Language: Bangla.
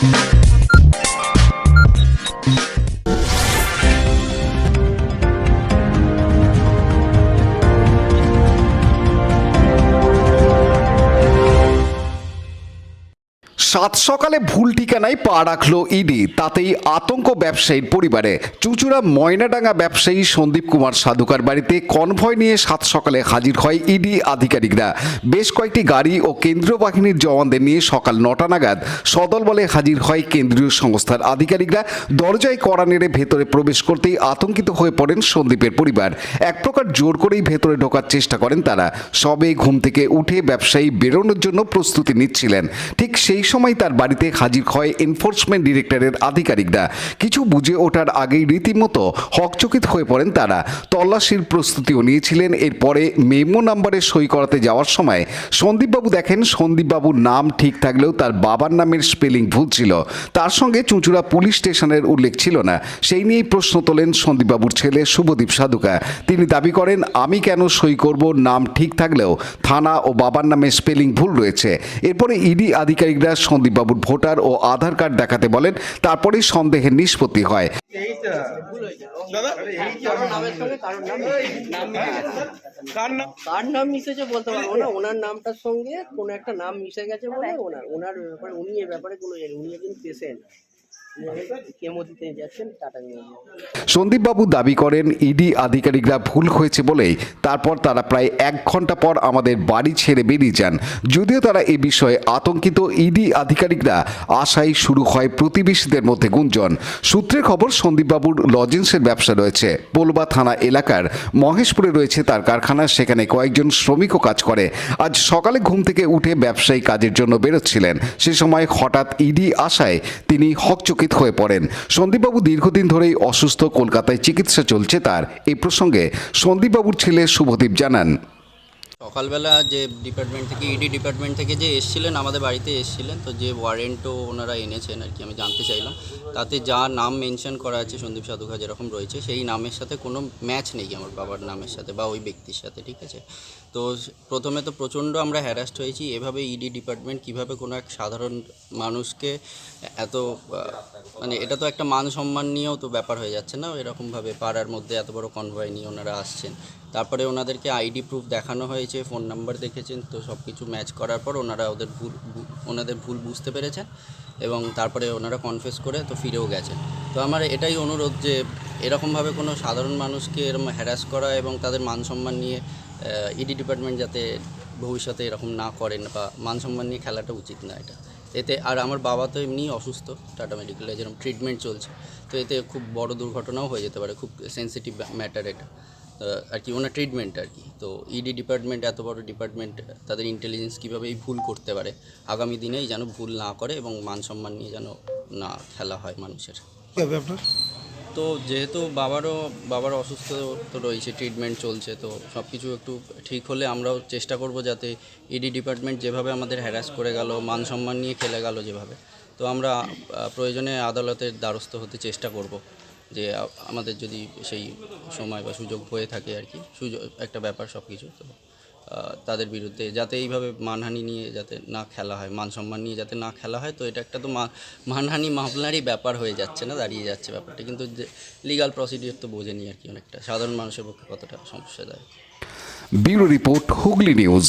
Thank you. সাত সকালে ভুল ঠিকানায় পা রাখল ইডি। তাতেই আতঙ্ক ব্যবসায়ীর পরিবারে। চুচুড়া ময়নাডাঙ্গা ব্যবসায়ী সন্দীপ কুমার সাধুকার বাড়িতে কনভয় নিয়ে সাত সকালে হাজির হয় ইডি আধিকারিকরা। বেশ কয়েকটি গাড়ি ও কেন্দ্রীয় বাহিনীর জওয়ানদের নিয়ে সকাল নটা নাগাদ সদল বলে হাজির হয় কেন্দ্রীয় সংস্থার আধিকারিকরা। দরজায় কড়া নেড়ে ভেতরে প্রবেশ করতেই আতঙ্কিত হয়ে পড়েন সন্দীপের পরিবার। এক প্রকার জোর করেই ভেতরে ঢোকার চেষ্টা করেন তারা। সবে ঘুম থেকে উঠে ব্যবসায়ী বেরোনোর জন্য প্রস্তুতি নিচ্ছিলেন। ঠিক সেই সময় তার বাড়িতে হাজির হয় এনফোর্সমেন্ট ডিরেক্টরের আধিকারিকরা। কিছু বুঝে ওঠার আগেই রীতিমতো হকচকিত হয়ে পড়েন তারা। তল্লাশির প্রস্তুতিও নিয়েছিলেন। এরপরে মেমো নাম্বারে সই করাতে যাওয়ার সময় সন্দীপবাবু দেখেন সন্দীপবাবুর নাম ঠিক থাকলেও তার বাবার নামের স্পেলিং ভুল ছিল। তার সঙ্গে চুঁচুড়া পুলিশ স্টেশনের উল্লেখ ছিল না। সেই নিয়েই প্রশ্ন তোলেন সন্দীপবাবুর ছেলে শুভদীপ সাধুকা। তিনি দাবি করেন, আমি কেন সই করব? নাম ঠিক থাকলেও থানা ও বাবার নামে স্পেলিং ভুল রয়েছে। এরপরে ইডি আধিকারিকরা সন্দীপবাবুর ভোটার ও আধার কার্ড দেখাতে বলেন তারপরেই সন্দেহের নিষ্পত্তি হয়। কার নাম? মিশেছে বলতে পারব না ওনার নামটার সঙ্গে কোনো একটা নাম মিশে গেছে বলে ওনার ওনার ব্যাপারে উনি এ ব্যাপারে কোনো জানেন উনি একজন পেশেন্ট। সন্দীপবাবু দাবি করেন, ইডি আধিকারিকরা ভুল হয়েছে বলেই তারপর তারা প্রায় এক ঘণ্টা পর আমাদের বাড়ি ছেড়ে বেরিয়ে যান। যদিও তারা এ বিষয়ে আতঙ্কিত, ইডি আধিকারিকরা আশায় শুরু হয় প্রতিবেশীদের মধ্যে গুঞ্জন। সূত্রের খবর, সন্দীপবাবুর লজেন্সের ব্যবসা রয়েছে। পোলবা থানা এলাকার মহেশপুরে রয়েছে তার কারখানা, সেখানে কয়েকজন শ্রমিকও কাজ করে। আজ সকালে ঘুম থেকে উঠে ব্যবসায়ী কাজের জন্য বেরোচ্ছিলেন। সে সময় হঠাৎ ইডি আশায় তিনি হকচকিত হয়ে পড়েন। সন্দীপবাবু দীর্ঘদিন ধরেই অসুস্থ, কলকাতায় চিকিৎসা চলছে তার। এই প্রসঙ্গে সন্দীপবাবুর ছেলে শুভদীপ জানান। সকালবেলা যে ডিপার্টমেন্ট থেকে ইডি ডিপার্টমেন্ট থেকে যে এসছিলেন, আমাদের বাড়িতে এসছিলেন, তো যে ওয়ারেন্টও ওনারা এনেছেন আর কি, আমি জানতে চাইলাম। তাতে যা নাম মেনশন করা আছে সন্দীপ সাধুকা যেরকম রয়েছে, সেই নামের সাথে কোনো ম্যাচ নেই আমার বাবার নামের সাথে বা ওই ব্যক্তির সাথে, ঠিক আছে? তো প্রথমে তো প্রচণ্ড আমরা হ্যারাস্ট হয়েছি, এভাবে ইডি ডিপার্টমেন্ট কীভাবে কোনো এক সাধারণ মানুষকে এত মানে এটা তো একটা মান সম্মান নিয়েও তো ব্যাপার হয়ে যাচ্ছে না, এরকমভাবে পাড়ার মধ্যে এত বড় কনভয় নিয়ে ওনারা আসছেন। তারপরে ওনাদেরকে আইডি প্রুফ দেখানো হয়েছে, ফোন নাম্বার দেখেছেন, তো সব কিছু ম্যাচ করার পর ওনারা ওদের ভুল ওনাদের ভুল বুঝতে পেরেছেন এবং তারপরে ওনারা কনফেস করে তো ফিরেও গেছেন। তো আমার এটাই অনুরোধ যে এরকমভাবে কোনো সাধারণ মানুষকে এরকম হ্যারাস করা এবং তাদের মান সম্মান নিয়ে ইডি ডিপার্টমেন্ট যাতে ভবিষ্যতে এরকম না করেন বা মান সম্মান নিয়ে খেলাটা উচিত না এটা। এতে আর আমার বাবা তো এমনি অসুস্থ টাটা মেডিকেলে যেরকম ট্রিটমেন্ট চলছে, তো এতে খুব বড় দুর্ঘটনাও হয়ে যেতে পারে, খুব সেন্সিটিভ ম্যাটার এটা। আর কি ওনার ট্রিটমেন্ট আর কি। তো ইডি ডিপার্টমেন্ট এত বড় ডিপার্টমেন্ট তাদের ইন্টেলিজেন্স কীভাবে এই ভুল করতে পারে? আগামী দিনেই যেন ভুল না করে এবং মান সম্মান নিয়ে যেন না খেলা হয় মানুষের। তো যেহেতু বাবারও বাবার অসুস্থ তো রয়েছে ট্রিটমেন্ট চলছে তো সব কিছু একটু ঠিক হলে আমরাও চেষ্টা করব যাতে ইডি ডিপার্টমেন্ট যেভাবে আমাদের হ্যারাস করে গেল মান সম্মান নিয়ে খেলে গেল যেভাবে। তো আমরা প্রয়োজনে আদালতের দ্বারস্থ হতে চেষ্টা করব। যে আমাদের যদি সেই সময় বা সুযোগ হয়ে থাকে আর কি, সুযোগ, একটা ব্যাপার সব কিছু তো তাদের বিরুদ্ধে যাতে এইভাবে মানহানি নিয়ে যাতে না খেলা হয় মান সম্মান নিয়ে যাতে না খেলা হয়, তো এটা একটা তো মানহানি মামলারই ব্যাপার হয়ে যাচ্ছে না, দাঁড়িয়ে যাচ্ছে ব্যাপারটা। কিন্তু লিগাল প্রসিডিওর তো বোঝেনি আর কি অনেকটা। সাধারণ মানুষের পক্ষে কতটা সমস্যা দেয় ব্যুরো রিপোর্ট হুগলি নিউজ।